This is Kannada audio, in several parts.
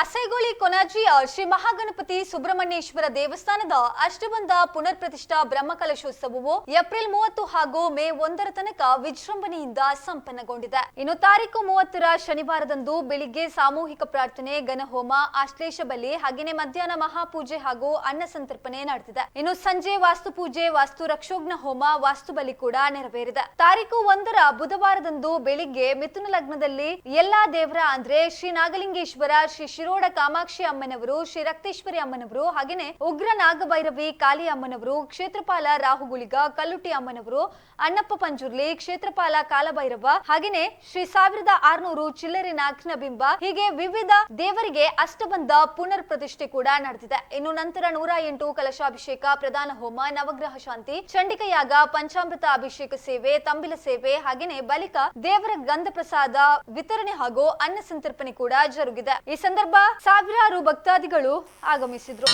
ಅಸೈಗೋಳಿ ಕೊನಾಜಿಯ ಶ್ರೀ ಮಹಾಗಣಪತಿ ಸುಬ್ರಹ್ಮಣ್ಯೇಶ್ವರ ದೇವಸ್ಥಾನದ ಅಷ್ಟಬಂಧ ಪುನರ್ ಪ್ರತಿಷ್ಠಾ ಬ್ರಹ್ಮಕಲಶೋತ್ಸವವು ಏಪ್ರಿಲ್ ಮೂವತ್ತು ಹಾಗೂ ಮೇ ಒಂದರ ತನಕ ವಿಜೃಂಭಣೆಯಿಂದ ಸಂಪನ್ನಗೊಂಡಿದೆ. ಇನ್ನು ತಾರೀಕು ಮೂವತ್ತರ ಶನಿವಾರದಂದು ಬೆಳಿಗ್ಗೆ ಸಾಮೂಹಿಕ ಪ್ರಾರ್ಥನೆ, ಘನಹೋಮ, ಆಶ್ಲೇಷ ಬಲಿ, ಹಾಗೆಯೇ ಮಧ್ಯಾಹ್ನ ಮಹಾಪೂಜೆ ಹಾಗೂ ಅನ್ನ ಸಂತರ್ಪಣೆ ನಡೆದಿದೆ. ಇನ್ನು ಸಂಜೆ ವಾಸ್ತುಪೂಜೆ ವಾಸ್ತು ರಕ್ಷೋಗ್ನ ಹೋಮ, ವಾಸ್ತು ಬಲಿ ಕೂಡ ನೆರವೇರಿದೆ. ತಾರೀಕು ಒಂದರ ಬುಧವಾರದಂದು ಬೆಳಿಗ್ಗೆ ಮಿಥುನ ಲಗ್ನದಲ್ಲಿ ಎಲ್ಲಾ ದೇವರ ಅಂದ್ರೆ ಶ್ರೀ ನಾಗಲಿಂಗೇಶ್ವರ ಶ್ರೀ ಶಿರೋಡ ಕಾಮಾಕ್ಷಿ ಅಮ್ಮನವರು, ಶ್ರೀ ರಕ್ತೇಶ್ವರಿ ಅಮ್ಮನವರು ಹಾಗೇನೆ ಉಗ್ರ ನಾಗಭೈರವಿ, ಕಾಳಿ ಅಮ್ಮನವರು, ಕ್ಷೇತ್ರಪಾಲ ರಾಹುಗುಳಿಗ ಕಲ್ಲುಟಿ ಅಮ್ಮನವರು, ಅಣ್ಣಪ್ಪ ಪಂಜುರ್ಲಿ, ಕ್ಷೇತ್ರಪಾಲ ಕಾಲಭೈರವ ಹಾಗೇನೆ ಶ್ರೀ ಸಾವಿರದ ಆರ್ನೂರು ಚಿಲ್ಲರೆ ನಾಗನ ಬಿಂಬ, ಹೀಗೆ ವಿವಿಧ ದೇವರಿಗೆ ಅಷ್ಟಬಂಧ ಪುನರ್ ಪ್ರತಿಷ್ಠೆ ಕೂಡ ನಡೆದಿದೆ. ಇನ್ನು ನಂತರ ನೂರ ಎಂಟು ಕಲಶಾಭಿಷೇಕ, ಪ್ರಧಾನ ಹೋಮ, ನವಗ್ರಹ ಶಾಂತಿ, ಚಂಡಿಕಯಾಗ ಪಂಚಾಮೃತ ಅಭಿಷೇಕ ಸೇವೆ, ತಂಬಿಲ ಸೇವೆ ಹಾಗೇನೆ ಬಳಿಕ ದೇವರ ಗಂಧ ಪ್ರಸಾದ ವಿತರಣೆ ಹಾಗೂ ಅನ್ನ ಸಂತರ್ಪಣೆ ಕೂಡ ಜರುಗಿದೆ. ಈ ಸಂದರ್ಭ ಸಾವಿರಾರು ಭಕ್ತಾದಿಗಳು ಆಗಮಿಸಿದ್ರು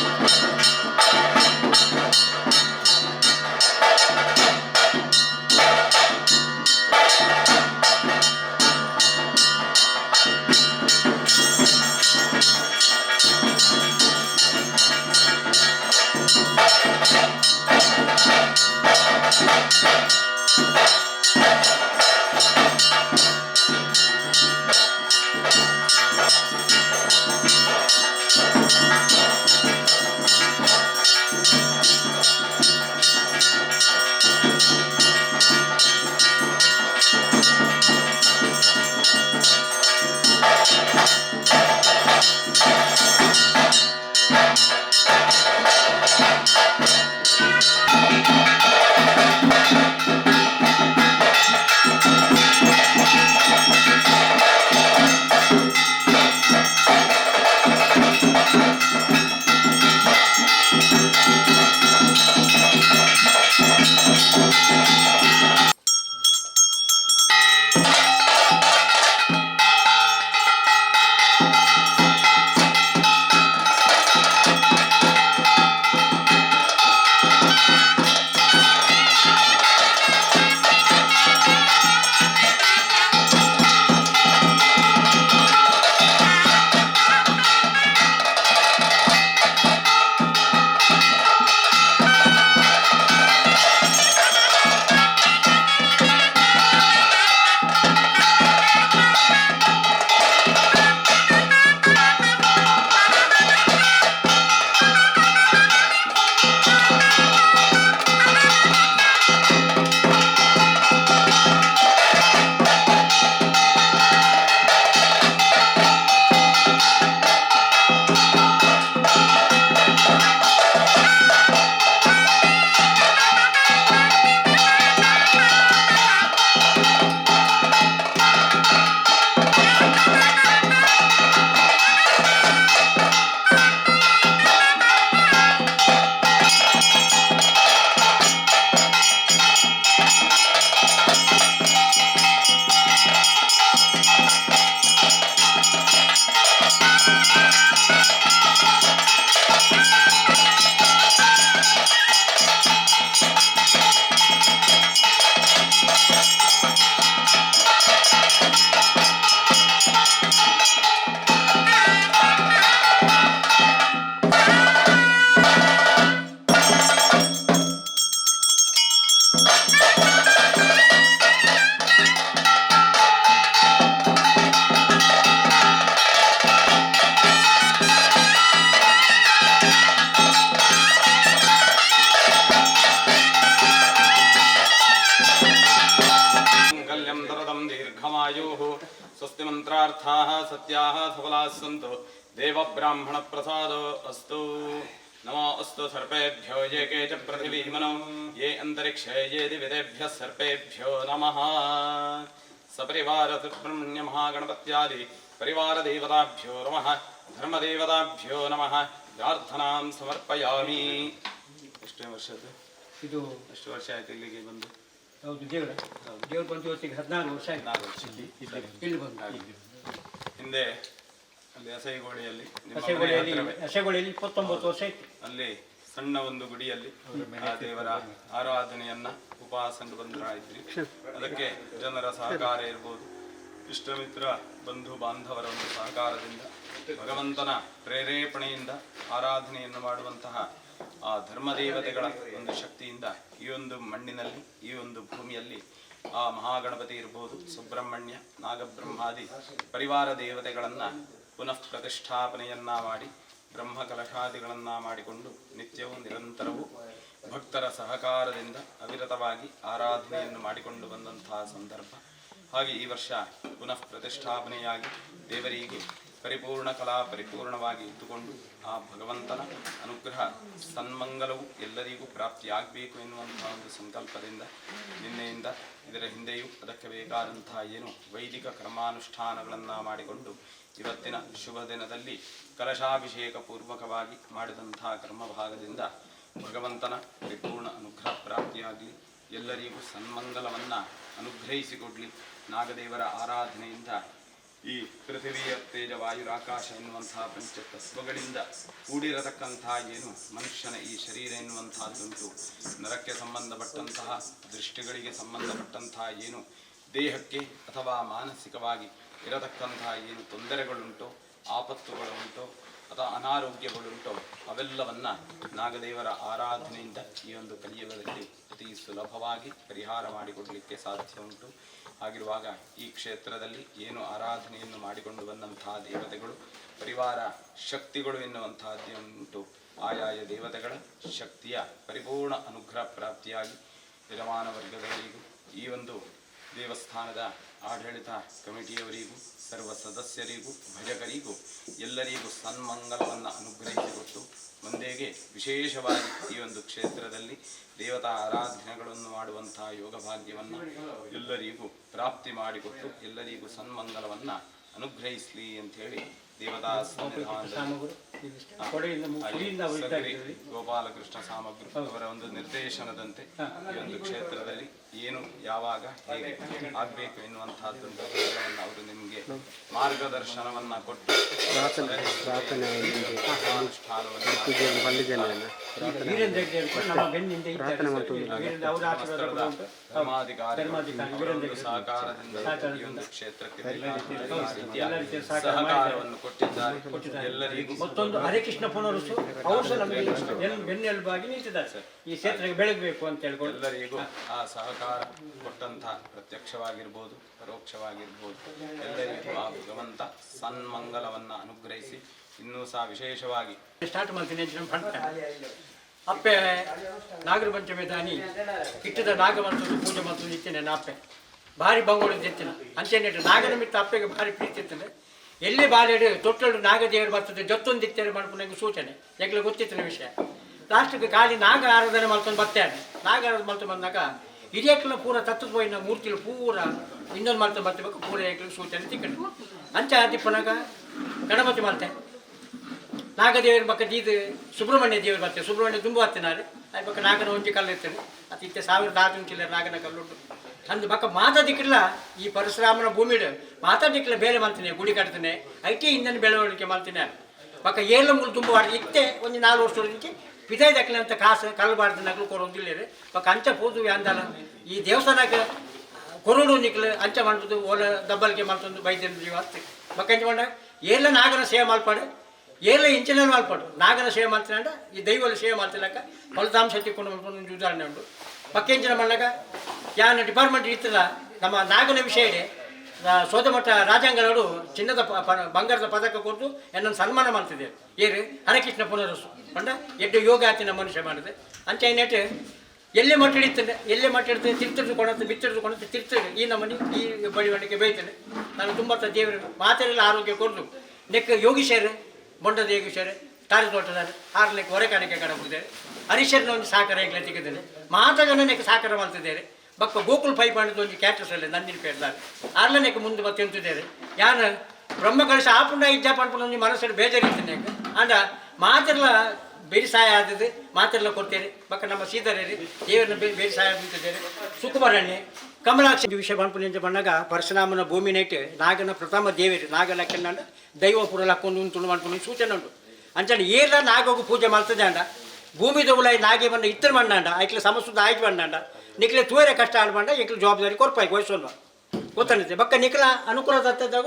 स्वस्ति मन्त्रार्थाः सत्याः सफलाः सन्तु देवब्राह्मणप्रसादो अस्तु नमो अस्तु सर्पेभ्यो ये के च पृथिवीमनो ये अन्तरिक्षे ये दिविदेभ्यः सर्पेभ्यो नमः सपरिवारसुब्रह्मण्यमहागणपत्यादि परिवारदेवताभ्यो नमः धर्मदेवताभ्यो नमः ಪ್ರಾರ್ಥನಾಂ ಸಮರ್ಪಯಾಮಿ ಎಷ್ಟೇ ವರ್ಷದ್ದು ಇದು ಎಷ್ಟು ವರ್ಷ ಆಯ್ತು ಇಲ್ಲಿಗೆ ಬಂದು ಹೌದು ದೇವರ ದೇವ್ರು ಬಂದು ಇವತ್ತಿಗೆ ಹದಿನಾರು ವರ್ಷ ಆಯ್ತು. ನಾಲ್ಕು ವರ್ಷ ಇಲ್ಲಿ ಬಂದು ಹಿಂದೆ ಅಲ್ಲಿ ಹಸೆಗೋಳಿಯಲ್ಲಿ ನಿಮ್ಮ ಮನೆ ಹಸೆಗೊಳೆಯಲ್ಲಿ ಹತ್ರವೇ? ಹಸೆಗೊಳೆಯಲ್ಲಿ ಇಪ್ಪತ್ತೊಂಬತ್ತು ವರ್ಷ ಆಯ್ತು. ಅಲ್ಲಿ ಸಣ್ಣ ಒಂದು ಗುಡಿಯಲ್ಲಿ ಆ ದೇವರ ಆರಾಧನೆಯನ್ನ ಉಪವಾಸ ಬಂದರಾಯಿದ್ರಿ ಅದಕ್ಕೆ ಜನರ ಸಹಕಾರ ಇರ್ಬೋದು. ಇಷ್ಟಮಿತ್ರ ಬಂಧು ಬಾಂಧವರ ಒಂದು ಸಹಕಾರದಿಂದ ಭಗವಂತನ ಪ್ರೇರೇಪಣೆಯಿಂದ ಆರಾಧನೆಯನ್ನು ಮಾಡುವಂತಹ ಆ ಧರ್ಮದೇವತೆಗಳ ಒಂದು ಶಕ್ತಿಯಿಂದ ಒಂದು ಮಣ್ಣಿನಲ್ಲಿ, ಈ ಒಂದು ಭೂಮಿಯಲ್ಲಿ ಆ ಮಹಾಗಣಪತಿ ಇರಬಹುದು ಸುಬ್ರಹ್ಮಣ್ಯ, ನಾಗಬ್ರಹ್ಮಾದಿ ಪರಿವಾರ ದೇವತೆಗಳನ್ನ ಪುನಃ ಪ್ರತಿಷ್ಠಾಪನೆಯನ್ನ ಮಾಡಿ ಬ್ರಹ್ಮ ಕಲಶಾದಿಗಳನ್ನ ಮಾಡಿಕೊಂಡು ನಿತ್ಯವೂ ನಿರಂತರವೂ ಭಕ್ತರ ಸಹಕಾರದಿಂದ ಅವಿರತವಾಗಿ ಆರಾಧನೆಯನ್ನು ಮಾಡಿಕೊಂಡು ಬಂದಂತಹ ಸಂದರ್ಭ. ಹಾಗೆ ಈ ವರ್ಷ ಪುನಃ ಪ್ರತಿಷ್ಠಾಪನೆಯಾಗಿ ದೇವರಿಗೆ ಪರಿಪೂರ್ಣ ಕಲಾ ಪರಿಪೂರ್ಣವಾಗಿ ಇದ್ದುಕೊಂಡು ಆ ಭಗವಂತನ ಅನುಗ್ರಹ ಸನ್ಮಂಗಲವು ಎಲ್ಲರಿಗೂ ಪ್ರಾಪ್ತಿಯಾಗಬೇಕು ಎನ್ನುವಂತಹ ಒಂದು ಸಂಕಲ್ಪದಿಂದ, ನಿನ್ನೆಯಿಂದ ಇದರ ಹಿಂದೆಯೂ ಅದಕ್ಕೆ ಬೇಕಾದಂತಹ ಏನು ವೈದಿಕ ಕರ್ಮಾನುಷ್ಠಾನಗಳನ್ನು ಮಾಡಿಕೊಂಡು ಇವತ್ತಿನ ಶುಭ ದಿನದಲ್ಲಿ ಕಲಶಾಭಿಷೇಕ ಪೂರ್ವಕವಾಗಿ ಮಾಡಿದಂತಹ ಕರ್ಮಭಾಗದಿಂದ ಭಗವಂತನ ಪರಿಪೂರ್ಣ ಅನುಗ್ರಹ ಪ್ರಾಪ್ತಿಯಾಗಲಿ, ಎಲ್ಲರಿಗೂ ಸನ್ಮಂಗಲವನ್ನು ಅನುಗ್ರಹಿಸಿಕೊಡಲಿ. ನಾಗದೇವರ ಆರಾಧನೆಯಿಂದ ಈ ಪೃಥಿವಿಯ ತೇಜ ವಾಯುರಾಕಾಶ ಎನ್ನುವಂತಹ ಪಂಚ ತತ್ವಗಳಿಂದ ಕೂಡಿರತಕ್ಕಂತಹ ಏನು ಮನುಷ್ಯನ ಈ ಶರೀರ ಎನ್ನುವಂತಹದ್ದುಂಟು. ನರಕ್ಕೆ ಸಂಬಂಧಪಟ್ಟಂತಹ, ದೃಷ್ಟಿಗಳಿಗೆ ಸಂಬಂಧಪಟ್ಟಂತಹ ಏನು ದೇಹಕ್ಕೆ ಅಥವಾ ಮಾನಸಿಕವಾಗಿ ಇರತಕ್ಕಂತಹ ಏನು ತೊಂದರೆಗಳುಂಟೋ, ಆಪತ್ತುಗಳುಂಟೋ ಅಥವಾ ಅನಾರೋಗ್ಯಗಳುಂಟೋ, ಅವೆಲ್ಲವನ್ನ ನಾಗದೇವರ ಆರಾಧನೆಯಿಂದ ಈ ಒಂದು ಕಲಿಯುಗದಲ್ಲಿ ಅತಿ ಸುಲಭವಾಗಿ ಪರಿಹಾರ ಮಾಡಿಕೊಡಲಿಕ್ಕೆ ಸಾಧ್ಯ ಉಂಟು. ಹಾಗಿರುವಾಗ ಈ ಕ್ಷೇತ್ರದಲ್ಲಿ ಏನು ಆರಾಧನೆಯನ್ನು ಮಾಡಿಕೊಂಡು ಬಂದಂತಹ ದೇವತೆಗಳು, ಪರಿವಾರ ಶಕ್ತಿಗಳು ಎನ್ನುವಂತಹದ್ದುಂಟು ಆಯಾಯ ದೇವತೆಗಳ ಶಕ್ತಿಯ ಪರಿಪೂರ್ಣ ಅನುಗ್ರಹ ಪ್ರಾಪ್ತಿಯಾಗಿ ಯಜಮಾನ ವರ್ಗದವರಿಗೂ, ಈ ಒಂದು ದೇವಸ್ಥಾನದ ಆಡಳಿತ ಕಮಿಟಿಯವರಿಗೂ, ಸರ್ವ ಸದಸ್ಯರಿಗೂ, ಭಜಕರಿಗೂ, ಎಲ್ಲರಿಗೂ ಸನ್ಮಂಗಲವನ್ನು ಅನುಗ್ರಹಿಸಿಕೊಟ್ಟು ಮುಂದೆಗೆ ವಿಶೇಷವಾಗಿ ಈ ಒಂದು ಕ್ಷೇತ್ರದಲ್ಲಿ ದೇವತಾ ಆರಾಧನೆಗಳನ್ನು ಮಾಡುವಂತಹ ಯೋಗ ಭಾಗ್ಯವನ್ನು ಎಲ್ಲರಿಗೂ ಪ್ರಾಪ್ತಿ ಮಾಡಿಕೊಟ್ಟು ಎಲ್ಲರಿಗೂ ಸನ್ಮಂಗಲವನ್ನು ಅನುಗ್ರಹಿಸಲಿ ಅಂತ ಹೇಳಿ ಗೋಪಾಲಕೃಷ್ಣ ಸಾಮಗ್ರಿ. ಅವರ ಒಂದು ನಿರ್ದೇಶನದಂತೆ ಈ ಒಂದು ಕ್ಷೇತ್ರದಲ್ಲಿ ಏನು ಯಾವಾಗ ಹೇಗೆ ಆಗ್ಬೇಕು ಎನ್ನುವಂತಹದ್ದೊಂದು ಅವರು ನಿಮಗೆ ಮಾರ್ಗದರ್ಶನವನ್ನ ಕೊಟ್ಟು ಅನುಷ್ಠಾನವನ್ನು ಧರ್ಮಾಧಿಕಾರಿ ಅವರ ಸಹಕಾರದಿಂದ ಕ್ಷೇತ್ರಕ್ಕೆ ಸಹಕಾರವನ್ನು ಕೊಟ್ಟಿದ್ದಾರೆ. ಎಲ್ಲರಿಗೂ ಮತ್ತೊಂದು ಹರಿಕೃಷ್ಣ ಪುನರುಸು ಅವರು ಸಹ ನಮಗೆ ಬೆನ್- ಬೆನ್ನೆಲುಬಾಗಿ ನಿಂತಿದ್ದಾರೆ ಸರ್. ಈ ಕ್ಷೇತ್ರಕ್ಕೆ ಬೆಳಗ್ಬೇಕು ಅಂತ ಹೇಳ್ಕೊಂಡು. ಎಲ್ಲರಿಗೂ ಆ ಸಹಕಾರ ಕೊಟ್ಟಂತಹ ಪ್ರತ್ಯಕ್ಷವಾಗಿರ್ಬೋದು ಪರೋಕ್ಷವಾಗಿರ್ಬೋದು ಎಲ್ಲರಿಗೂ ಆ ಭಗವಂತ ಸನ್ಮಂಗಲವನ್ನ ಅನುಗ್ರಹಿಸಿ ಇನ್ನೂ ಸಹ ವಿಶೇಷವಾಗಿ. ಸ್ಟಾರ್ಟ್ ಮಾಡ್ತೀನಿ ಅಪ್ಪೆ, ನಾಗರ ಪಂಚಮಿ ದಾನಿ ಇಟ್ಟದ ನಾಗವಂತದ್ದು ಪೂಜೆ ಮಂತ್ರ ಇತ್ತೇನೆ ಅಪ್ಪೆ. ಭಾರಿ ಬಂಗೋಳ ಎತ್ತಿನ ಅಂತೇನೆ ನಾಗನ ಮಿತ್ತ ಅಪ್ಪೆಗೆ ಭಾರಿ ಪ್ರೀತಿ ಇರ್ತದೆ. ಎಲ್ಲಿ ಬಾಲೆಡು ತೊಟ್ಟಲು ನಾಗದೇವರು ಬರ್ತದೆ, ಜೊತ್ತೊಂದು ಇತ್ತೇನೆ ಮಾಡ್ಕೊಂಡು ಸೂಚನೆ. ಯಾಕೆ ಗೊತ್ತಿತ್ತಿನ ವಿಷಯ. ಲಾಸ್ಟ್ಗೆ ಖಾಲಿ ನಾಗ ಆರಾಧನೆ ಮಾಡ್ಕೊಂಡು ಬರ್ತೇನೆ ನಾಗ ಆರಾಧನೆ ಮಾಡ್ಕೊಂಡು ಬಂದಾಗ ಹಿರಿಯಕ್ಲ ಪೂರ ತತ್ವನ ಮೂರ್ತಿಲು ಪೂರ ಇನ್ನೊಂದು ಮಾಡ್ತಾ ಬರ್ತಬೇಕು ಪೂರ ಏಕಲು ಸೂಚನೆ ತಿಕ್ಕಟ್ಟು ಅಂಚೆ ಆದಿಪ್ಪನಾಗ ಗಣಪತಿ ಮಾಡ್ತೆ. ನಾಗದೇವರ ಪಕ್ಕ ದೀದು ಸುಬ್ರಹ್ಮಣ್ಯ ದೇವರು ಬರ್ತೇವೆ ಸುಬ್ರಹ್ಮಣ್ಯ ತುಂಬ ಹತ್ತಿನಾರೆ ಅದು ಪಕ್ಕ ನಾಗನ ಒಂಜಿ ಕಲ್ಲು ಇರ್ತೇನೆ ಅದು ಇತ್ತೆ ಸಾವಿರದ ಆರು ಕಿಲ್ಲ ನಾಗನ ಕಲ್ಲುಂಟು. ಅಂದು ಪಕ್ಕ ಮಾತಾಡಿಕ್ಕಿಲ್ಲ ಈ ಪರಶುರಾಮನ ಭೂಮಿಡು ಮಾತಾಡಿಕ್ಕಿಲ್ಲ ಬೇರೆ ಮಾಡ್ತೀನಿ ಗುಡಿ ಕಟ್ತೇನೆ. ಐಟಿ ಇಂದನೆ ಬೆಳವಣಿಗೆ ಮಾಡ್ತೀನಿ ಪಕ್ಕ ಏಳು ಮೂರು ತುಂಬ ವಾರ ಇತ್ತೆ ಒಂದು ನಾಲ್ಕು ವರ್ಷದಕ್ಕೆ ಪಿತಾಯ್ ದಕ್ಕಲೆ ಅಂತ ಕಾಸು ಕಲ್ಲು ಬಾರ್ದು ನಗಲು ಕೊಡೋದಿಲ್ಲ ಪಕ್ಕ ಅಂಚ ಪೂಜು ಅಂದಲ್ಲ ಈ ದೇವಸ್ಥಾನಕ್ಕೆ ಕೊರೋಡು ನಿಕ್ಲು ಅಂಚ ಮಾಡುದು ಓಲ ದಬ್ಬಲಿಗೆ ಮಾಡ್ತಂದು ಬೈದ್ಯನ ಜೀವ ಬೊಕ ಎಂಚ ಮಾಡ ಏಲ್ಲ ನಾಗನ ಸೇವೆ ಮಾಡ್ಪಾಡು ಏಲ್ಲ ಇಂಚಿನ ಮಾಡ್ಪಾಡು ನಾಗನ ಸೇವೆ ಮಾಡ್ತೀನಂಡ ಈ ದೈವಲ್ಲಿ ಸೇವೆ ಮಾಡ್ತಿಲ್ಲಕ ಫಲಿತಾಂಶ ತಿಕ್ಕೊಂಡು ಒಂದು ಉದಾಹರಣೆ ಉಂಟು. ಬಕ್ಕೆಂಚಿನ ಮಣ್ಣಾಗ ಯಾನ ಡಿಪಾರ್ಟ್ಮೆಂಟ್ ಇರ್ತಲ್ಲ ನಮ್ಮ ನಾಗನ ವಿಷಯ ಸೋದಮಠ ರಾಜಾಂಗನವರು ಚಿನ್ನದ ಬಂಗಾರದ ಪದಕ ಕೊಟ್ಟು ಎನ್ನೊಂದು ಸನ್ಮಾನ ಮಾಡ್ತಿದ್ದಾರೆ ಏರಿ ಹರಕೃಷ್ಣ ಪುನರಸು ಪಂಡ ಎಡ್ಡು ಯೋಗ ಆತಿನ ಮನುಷ್ಯ ಮಾಡಿದೆ. ಅಂತ ಏನೇಟು ಎಲ್ಲೇ ಮಟ್ಟಿಡ್ತೇನೆ ಎಲ್ಲೇ ಮಟ್ಟಿಡ್ತೇನೆ ತಿರ್ತಿರ್ದು ಕೊಡತ್ತೆ ಬಿತ್ತಿರ್ದು ಕೊಡತ್ತೆ ತಿರ್ತೇನೆ ಈ ನಮ್ಮನೆ ಈ ಬಡಿವಣಿಗೆ ಬೈತೇನೆ. ನಾನು ತುಂಬ ದೇವರು ಮಾತೆಲ್ಲ ಆರೋಗ್ಯ ಕೊಡ್ದು. ನೆಕ್ ಯೋಗೀಶರ್ ಮೊಂಡದ ಯೋಗೀಶರ್ ತಾರಿ ತೋಟದಾರೆ ಆರ್ಲೆಕ್ ಹೊರೆಕಾಣಿಕೆ ಕಡೆ ಬಿಡ್ತಾರೆ ಹರೀಶರ್ನ ಒಂದು ಸಾಕಾರ ಈಗಲೇ ತೆಗೆದೇನೆ ಸಹಕಾರ ಸಾಕಾರ ಮಾಡ್ತಿದ್ದಾರೆ. ಬಕ್ಕ ಗೋಕುಲ್ ಪೈಪ್ ಮಾಡಿದ ಒಂದು ಅಲ್ಲಿ ನಂದಿನ ಪೇರ್ದಾರೆ ಆರ್ಲನೆಕ್ ಮುಂದೆ ಮತ್ತೆ ಎಂತಿದ್ದಾರೆ ಯಾನ ಬ್ರಹ್ಮ ಕಳಿಸ ಆಪುಂಡ ಇಜ್ಜಾ ಪಡ್ಕೊಂಡು ಒಂದು ಮನಸ್ಸಲ್ಲಿ ಬೇಜಾರಿರ್ತೇನೆ ಅಂದ, ಮಾತಿರ್ಲ ಬೇರೆ ಸಹಾಯ ಆದದ್ದು ಮಾತೆಲ್ಲ ಕೊಡ್ತೇನೆ. ಬಕ್ಕ ನಮ್ಮ ಸೀತಾರೇರಿ ದೇವರನ್ನ ಬೇರೆ ಸಹಾಯ ಅಂತಿದ್ದೇನೆ ಸುಕುಮಾರಣ್ಣೆ ಕಮಲಾಕ್ಷಿ ವಿಷಯ ಬಂದ್ಪುಣಿ ಅಂತ ಬಂದಾಗ ಪರಶುರಾಮನ ಭೂಮಿ ನೈಟ್ ನಾಗನ ಪ್ರಥಮ ದೇವರು ನಾಗ ಲೆಕ್ಕನ ದೈವ ಪುರ ಲಕ್ಕೊಂಡು ಉಂಟು ಮಾಡ್ಕೊಂಡು ಸೂಚನೆ ಉಂಟು ಅಂಚನೆ ಏಲ ನಾಗೋಗು ಪೂಜೆ ಮಾಡ್ತದೆ ಅಂಡ ಭೂಮಿ ದೊಗುಲಾಯಿ ನಾಗೆ ಬಂದ ಇತ್ತರ ಮಂಡಾಂಡ ಐಕ್ಲ ಸಮಸ್ತ ಆಯ್ತು ಬಂಡಾಂಡ ನಿಕ್ಲೆ ತೂರೆ ಕಷ್ಟ ಆಡ್ಬಂಡ ಇಕ್ಲ ಜವಾಬ್ದಾರಿ ಕೊರ್ಪಾಯಿ ವಹಿಸೋಲ್ವ ಗೊತ್ತಾಗುತ್ತೆ. ಬಕ್ಕ ನಿಖಲ ಅನುಕೂಲ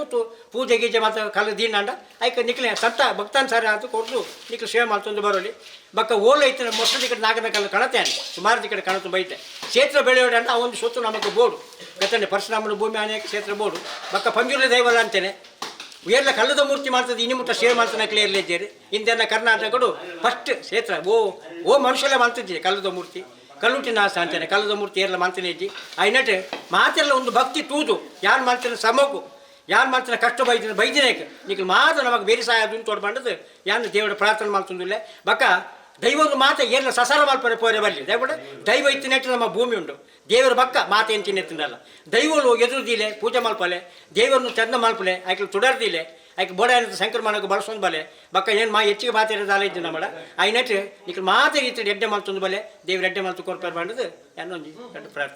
ಗೊತ್ತು ಪೂಜೆ ಗೀಜೆ ಮಾತ್ರ ಕಾಲ ದೀನ ಅಂಡ ಆಯ್ಕೆ ನಿಖಲೆ ಸತ್ತ ಭಕ್ತಾನ್ ಸಾರಿ ಅದು ಕೊಟ್ಟು ನಿಖಲು ಸೇವೆ ಮಾಡ್ತಂದು ಬರೋಲಿ. ಬಕ್ಕ ಓಲ್ ಐತೆ ಮೊಸರು ಕಡೆ ನಾಗನ ಕಣತೆ ಸುಮಾರು ಕಡೆ ಕಣತು ಬೈತೆ. ಕ್ಷೇತ್ರ ಬೆಳೆಯೋಡೆ ಅಂತ ಆ ಒಂದು ಸೊತ್ತು ನಮಗೆ ಬೋಡು ಗೊತ್ತಾನೆ ಪರಶುರಾಮನ ಭೂಮಿ ಅನೇಕ ಕ್ಷೇತ್ರ ಬೋಡು ಬಕ್ಕ ಪಂಜುರ ದೈವಲ್ಲ ಅಂತೇನೆ. ಎಲ್ಲ ಕಲ್ಲದ ಮೂರ್ತಿ ಮಾಡ್ತದೆ, ಇನ್ನು ಮುಟ್ಟ ಸೇವೆ ಮಾಡ್ತಾನೆ ಕ್ಲಿಯರ್ಲಿ ಇದ್ದೀರಿ ಹಿಂದೆಲ್ಲ ಕರ್ನಾಟಕಗಳು ಫಸ್ಟ್ ಕ್ಷೇತ್ರ. ಓ ಓ ಮನುಷ್ಯಲ್ಲೇ ಮಾಡ್ತಿದ್ದೆ ಕಲ್ಲದ ಮೂರ್ತಿ. ಕಲ್ಲುಟಿ ನಾಶ ಅಂತೇನೆ ಕಲ್ಲದ ಮೂರ್ತಿ ಏರ್ಲ ಮಾಡ್ತಾನೆ ಆಯ್ ಐನಟ್ ಮಾತೆಲ್ಲ ಒಂದು ಭಕ್ತಿ ತೂದು ಯಾರು ಮಾಡ್ತಾನೆ ಸಮಗು, ಯಾರು ಮಾಡ್ತಾನೆ ಕಷ್ಟ ಬೈದಿನ ಬೈದಿನೇಕ ನೀವು ಮಾತ್ರ ನಮಗೆ ಬೇರೆ ಸಹಾಯ ಅದು ತೋಡ್ಬಂಡದು ಯಾರು ದೇವರ ಪ್ರಾರ್ಥನೆ ಮಾಡ್ತಂದಿಲ್ಲ ಬಕ್ಕ, ದೈವದ ಮಾತೆ ಏರ್ಲ ಸಸಾರ ಮಲ್ಪನೆ ಪೋರೆ ಬರಲಿ. ದಯವಿಟ್ಟು ದೈವ ಇತ್ತಿನೆಟ್ಟು ನಮ್ಮ ಭೂಮಿ ಉಂಟು. ದೇವರ ಬಕ್ಕ ಮಾತೆ ಏನು ದೈವಲು ಎದುರುದಿಲೆ ಪೂಜೆ ಮಲ್ಪಲೆ, ದೇವರನ್ನು ಚಂದ ಮಾಡ್ಪಲೆ ಆಯ್ಕೆ ತುಡರ್ದಿಲೆ ಆಯ್ಕೆ ಬೋಡ ಶಂಕರ ಮಾಡಕ್ಕೆ ಬಳಸೊಂದು ಬಲೆ. ಬಕ್ಕ ಏನು ಮಾ ಹೆಚ್ಚಿಗೆ ಮಾತಾಡೋದಾಲ ಇದ್ದು ನಮ್ಮ ಐನಟ್ ಈಗ ಮಾತೆ ರೀತಿ ಎಡ್ಡೆ ಮಲ್ತೊಂದು ಬಲೆ. ದೇವ್ರ ಎಡ್ಡೆ ಮಲ್ತು ಕೊಡ್ತಾರೆ ಮಾಡೋದು ದೊಡ್ಡ ಪ್ರಾರ್ಥನೆ.